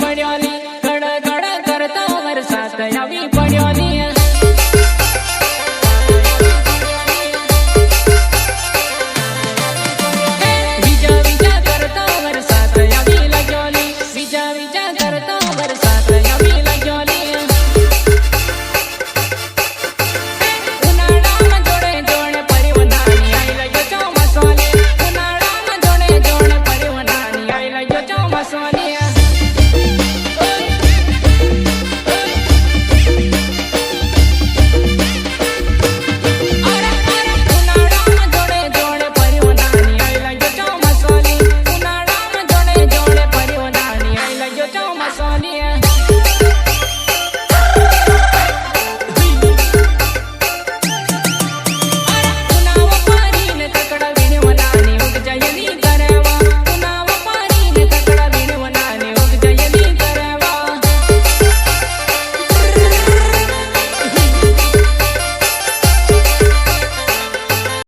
પડ્યો ને ઘડ ઘડ કરતા વરસાદ આવી પડ્યો ને બીજા બીજા કરતા વરસાદ આવી લાગ્યો ને બીજા બીજા કરતા વરસાદ આવી લાગ્યો ને સોની yeah.